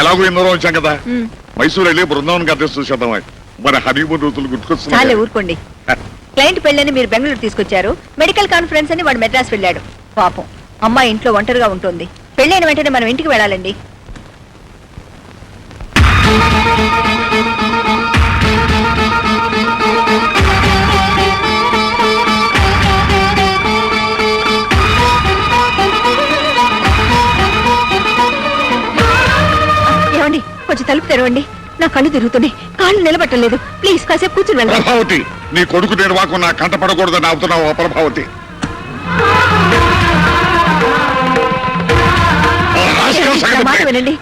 ఎలాగో ఎన్నో వచ్చాం కదా. మైసూర్ వెళ్ళి బృందావన్ గద్దె చూసేద్దాం మన హనీమూన్ రోజులు గుర్తుకొస్తున్నాయి. ఊరుకోండి. క్లయింట్ పెళ్ళని మీరు బెంగళూరు తీసుకొచ్చారు. మెడికల్ కాన్ఫరెన్స్ అని వాడు మెడ్రాస్ వెళ్ళాడు. పాపం అమ్మాయి ఇంట్లో ఒంటరిగా ఉంటుంది. పెళ్ళైన వెంటనే మనం ఇంటికి వెళ్ళాలండి. తలుపు తెరవండి. నా కళ్ళు తిరుగుతున్నాయి. కాళ్ళు నిలబట్టలేదు. ప్లీజ్ కాసేపు కూర్చుని వెళ్ళండి ప్రభావతి నీ కొడుకు నిర్వాకం నా కంట పడకూడదని ఆపుతున్నావు ప్రభావతి. మాట వినండి.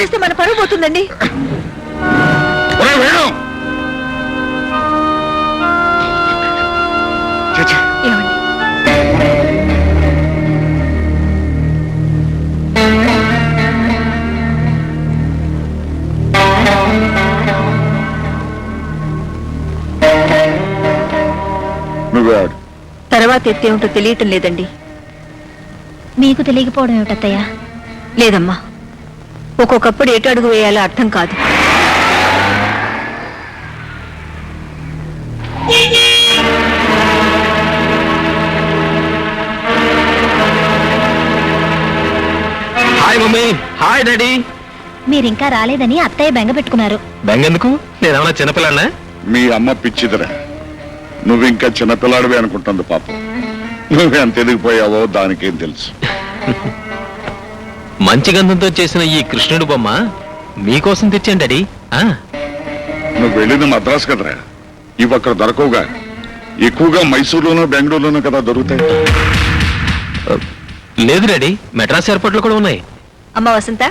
చూస్తే మన పరువు పోతుందండి. తర్వాత ఎత్తేమిటో తెలియటం లేదండి. మీకు తెలియకపోవడం ఏమిటత్తయ్యా లేదమ్మా. ఒక్కొక్కప్పుడు ఎటు అడుగు వేయాలో అర్థం కాదు. Hi mummy. Hi daddy. మీరింకా రాలేదని అత్తయ్య బెంగ పెట్టుకున్నారు. బెంగెందుకు? నేనేమన్నా చిన్నపిల్లనా మీ అమ్మ పిచ్చిదిరా. నువ్వు ఇంకా చిన్నపిల్లాడివే అనుకుంటుంది పాపం. నువ్వు ఎంత ఎదిగిపోయావో దానికేం తెలుసు. మంచి గంధంతో చేసిన ఈ కృష్ణుడు బొమ్మ మీకోసం తెచ్చాను డాడీ. ఆ, నువ్వు వెళ్ళింది మద్రాసు కదరా? ఇవి అక్కడ దొరకవుగా. ఎక్కువగా మైసూరులోనూ బెంగళూరులోనూ కదా దొరుకుతాయి. లేదు డాడీ మెడ్రాస్ ఎయిర్పోర్ట్లో కూడా ఉన్నాయి. అమ్మ వసంత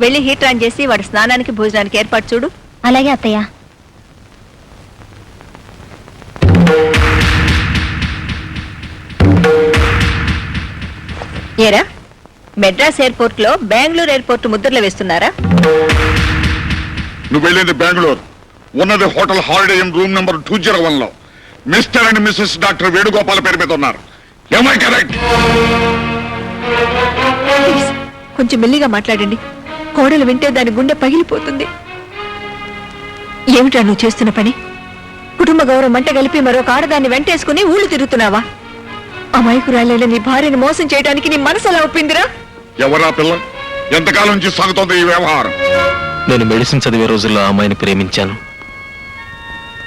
వెళ్ళి హీటర్ ఆన్ చేసి వాడి స్నానానికి భోజనానికి ఏర్పాటు చూడు. అలాగే అత్తయ్య. ఏరా? మెడ్రాస్ ఎయిర్పోర్ట్లో బెంగళూరు ఎయిర్పోర్ట్ ముద్రలు వేస్తున్నారా? నువ్వు వెళ్ళింది బెంగళూరు. ఉన్నది hotel Holiday Inn room number two zero వన్లో Mr and Mrs doctor Venugopal పేరు మీద ఉన్నారు. ఏమై కరెక్ట్ ప్లీజ్ కొంచెం మెల్లిగా మాట్లాడండి. కోడలు వింటే దాని గుండె పగిలిపోతుంది. ఏమిటా నువ్వు చేస్తున్న పని? కుటుంబ గౌరవం మంట కలిపి మరొక ఆడదాన్ని వెంటేసుకుని ఊళ్ళు తిరుగుతున్నావా? అమాయకురాలైన నీ భార్యను మోసం చేయడానికి నీ మనసు ఎలా ఒప్పిందిరా? ఎవరా పిల్ల? ఎంతకాలం నుంచి సాగుతోంది ఈ వ్యవహారం? నేను మెడిసిన్ చదివే రోజుల్లో ఆ అమ్మాయిని ప్రేమించాను.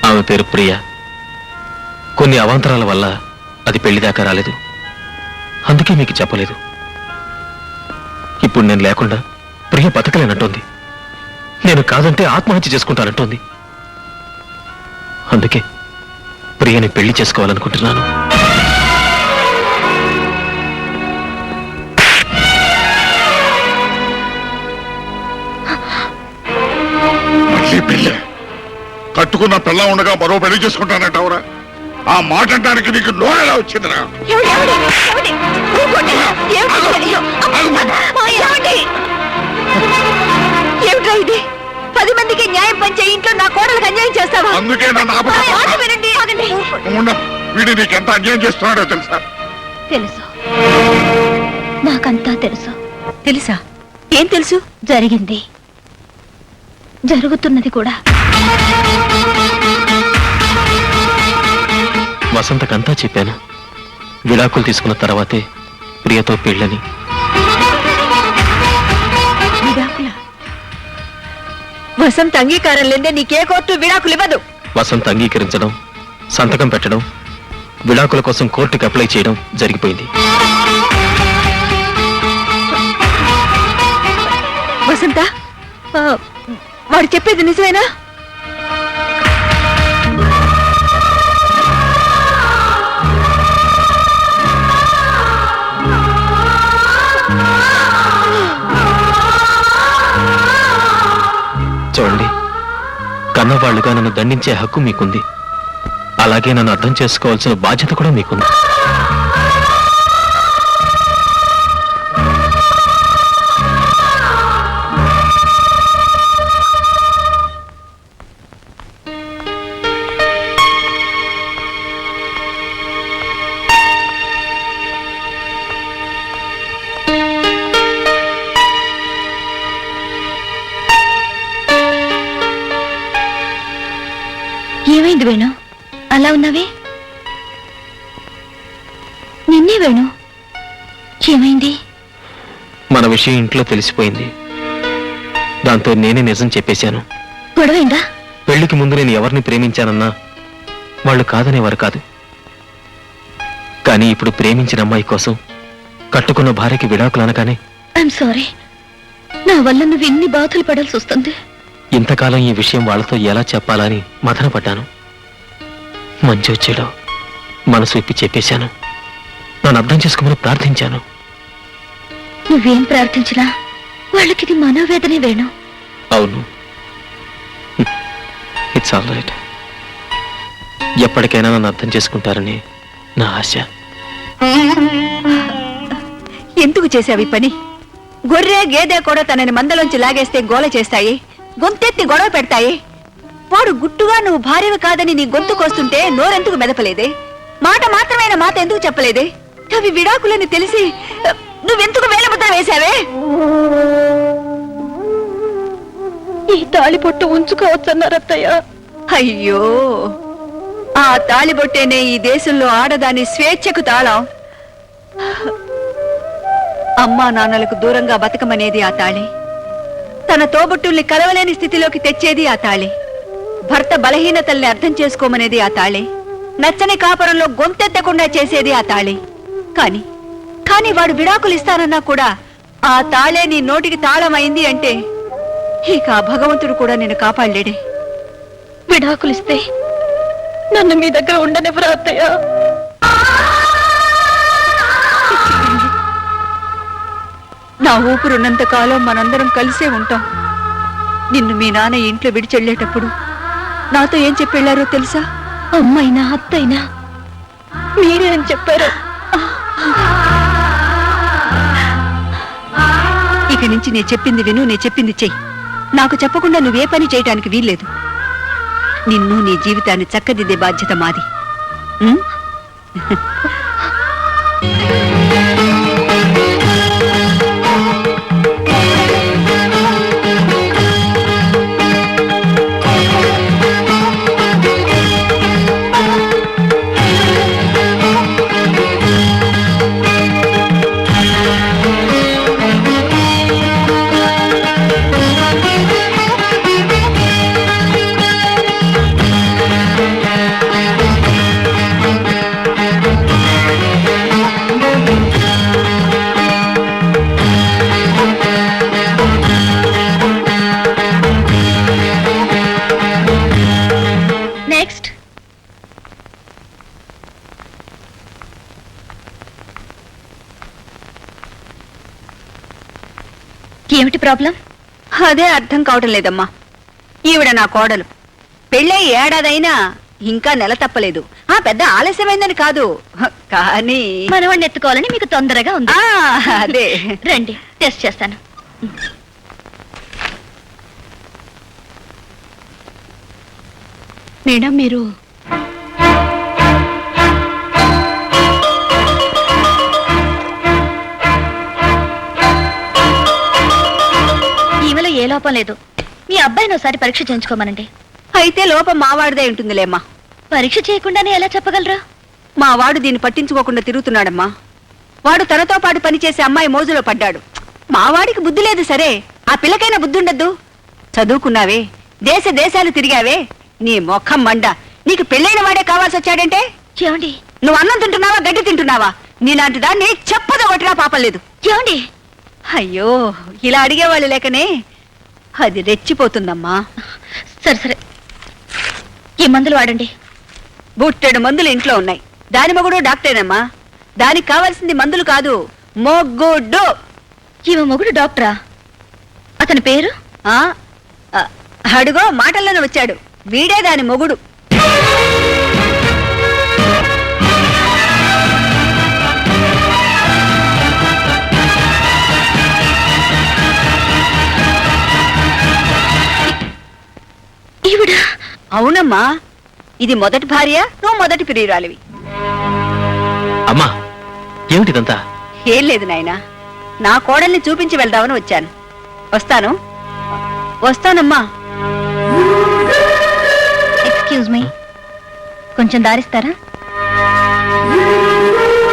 ఆమె పేరు ప్రియ. కొన్ని అవాంతరాల వల్ల అది పెళ్ళి దాకా రాలేదు. అందుకే మీకు చెప్పలేదు. ఇప్పుడు నేను లేకుండా ప్రియ బతకలేనంటోంది. నేను కాదంటే ఆత్మహత్య చేసుకుంటానంటోంది. అందుకే ప్రియని పెళ్ళి చేసుకోవాలనుకుంటున్నాను. కట్టుకున్న పిల్ల ఉండగా మరో పెళ్ళి చేసుకుంటానంటావురా ఆ మాట అంటానికి నీకు నోరెలా వచ్చిందిరా? ఏమిట్రా ఇది? పది మందికి న్యాయం పంచే ఇంట్లో నా కోడలకు అన్యాయం చేస్తావా? అందుకే వినండి ఆగండి. ఉండ. వీడి నీకెంత అన్యాయం చేస్తున్నాడో తెలుసా? తెలుసు. నాకంతా తెలుసు. తెలుసా? ఏం తెలుసు? జరిగింది. జరుగుతున్నది కూడా. వసంతకంతా చెప్పాను. విడాకులు తీసుకున్న తర్వాతే ప్రియతో పెళ్ళని. వసంత అంగీకారం లేదే నీకే కోర్టు విడాకులు ఇవ్వదు. వసంత్ అంగీకరించడం సంతకం పెట్టడం విడాకుల కోసం కోర్టుకి అప్లై చేయడం జరిగిపోయింది. వసంత వాడు చెప్పేది నిజమేనా? అన్నవాళ్ళుగా నన్ను దండించే హక్కు మీకుంది. అలాగే నన్ను అర్థం చేసుకోవాల్సిన బాధ్యత కూడా మీకుంది. ఏమైంది వేణు? అలా ఉన్నావే? నిన్నే వేణు. ఏమైంది? మన విషయం ఇంట్లో తెలిసిపోయింది. దాంతో నేనే నిజం చెప్పేశాను. గొడవైందా? పెళ్ళికి ముందు నేను ఎవరిని ప్రేమించానన్నా వాళ్ళు కాదనేవారు కాదు. కానీ ఇప్పుడు ప్రేమించిన అమ్మాయి కోసం కట్టుకున్న భార్యకి విడాకులు అనగానే ఐఎమ్ సారీ నా వల్ల నువ్వు ఎన్ని బాధలు పడాల్సి వస్తుంది? ఇంతకాలం ఈ విషయం వాళ్ళతో ఎలా చెప్పాలని మదన పడ్డాను. మంచి వచ్చేలో మనసు విప్పి చెప్పేశాను. నన్ను అర్థం చేసుకోమని ప్రార్థించాను. నువ్వేం ప్రార్థించినా వాళ్ళకి ఇది మనోవేదనే వేణు. అవును. ఇట్స్ ఆల్ రైట్ ఎప్పటికైనా నన్ను అర్థం చేసుకుంటారని నా ఆశ. ఎందుకు చేసావు ఈ పని? గొర్రె గేదె కూడా తనని మందలోంచి లాగేస్తే గోల చేస్తాయి. గొంతెత్తి గొడవ పెడతాయి. వాడు గుట్టుగా నువ్వు భార్యవి కాదని నీ గొంతు కోస్తుంటే నోరెందుకు మెదపలేదే? మాట మాత్రమైన మాట ఎందుకు చెప్పలేదే? అవి విడాకులని తెలిసి నువ్వెందుకు వేలముద్ర వేశావే? ఈ తాళి పొట్టు ఉంచుకోవచ్చన్నారు అత్తయ్య అయ్యో! ఆ తాళిబొట్టేనే ఈ దేశంలో ఆడదాని స్వేచ్ఛకు తాళం. అమ్మా నాన్నలకు దూరంగా బతకమనేది ఆ తాళి. తన తోబుట్టుల్ని కలవలేని స్థితిలోకి తెచ్చేది ఆ తాళి. భర్త బలహీనతల్ని అర్థం చేసుకోమనేది ఆ తాళి. నచ్చని కాపురంలో గొంతెత్తకుండా చేసేది ఆ తాళి. కాని కాని వాడు విడాకులిస్తానన్నా కూడా ఆ తాళే నీ నోటికి తాళమైంది అంటే ఇక ఆ భగవంతుడు కూడా నేను కాపాడలేడే. విడాకులిస్తే నన్ను మీ దగ్గర ఉండనివ్వరా నా ఊపిరున్నంత కాలం మనందరం కలిసే ఉంటాం. నిన్ను మీ నాన్న ఇంట్లో విడిచెళ్ళేటప్పుడు నాతో ఏం చెప్పెళ్ళారో తెలుసా? అమ్మైనా అత్తైనా? మీరే అని చెప్పారు. ఇక నుంచి నేను చెప్పింది విను నేను చెప్పింది చెయ్యి. నాకు చెప్పకుండా నువ్వే పని చేయటానికి వీల్లేదు. నిన్ను నీ జీవితాన్ని చక్కదిద్దే బాధ్యత మాది. ప్రాబ్లం? అదే అర్థం కావటం లేదమ్మా. ఈవిడ నా కోడలు. పెళ్ళై ఏడాదైనా ఇంకా నెల తప్పలేదు. ఆ పెద్ద ఆలస్యమైందని కాదు. కానీ మనవాడిని ఎత్తుకోవాలని మీకు తొందరగా ఉంది. ఆ, అదే. రండి టెస్ట్ చేస్తాను. మేడం మీరు లోపం లేదు. మీ అబ్బాయిని ఒకసారి పరీక్ష చేయించుకోమనండి. అయితే లోపం మావాడిదే ఉంటుందిలేమ్మా. పరీక్ష చేయకుండానే ఎలా చెప్పగలరా? మా వాడు దీన్ని పట్టించుకోకుండా తిరుగుతున్నాడమ్మా. వాడు తనతో పాటు పనిచేసే అమ్మాయి మోజులో పడ్డాడు. మా వాడికి బుద్ధి లేదు సరే. ఆ పిల్లకైనా బుద్ధి ఉండద్దు. చదువుకున్నావే దేశ దేశాలు తిరిగావే. నీ మొఖం మండ. నీకు పెళ్ళైన వాడే కావాల్సి వచ్చాడంటే? ఏమండి? నువ్వు అన్నం తింటున్నావా గడ్డి తింటున్నావా? నీలాంటి దాన్ని చెప్పదు కొట్టినా పాపం లేదు. ఏమండి? అయ్యో ఇలా అడిగేవాళ్ళు లేకనే అది రెచ్చిపోతుందమ్మా. సరే సరే. ఈ మందులు వాడండి. బుట్టెడు మందులు ఇంట్లో ఉన్నాయి. దాని మగుడు డాక్టరేనమ్మా. దానికి కావాల్సింది మందులు కాదు మొగ్గుడు. ఈమె మొగుడు డాక్టరా? అతని పేరు? ఆ అడుగో మాటల్లోనే వచ్చాడు. వీడే దాని మొగుడు. అవునమ్మా. ఇది మొదటి భార్య నువ్వు మొదటి ప్రియురాలివి. అమ్మా ఏమిటిదంతా? ఏం లేదు నాయనా. నా కోడల్ని చూపించి వెళ్దామని వచ్చాను. వస్తాను. వస్తానమ్మా. ఎక్స్క్యూజ్ మీ కొంచెం దారిస్తారా?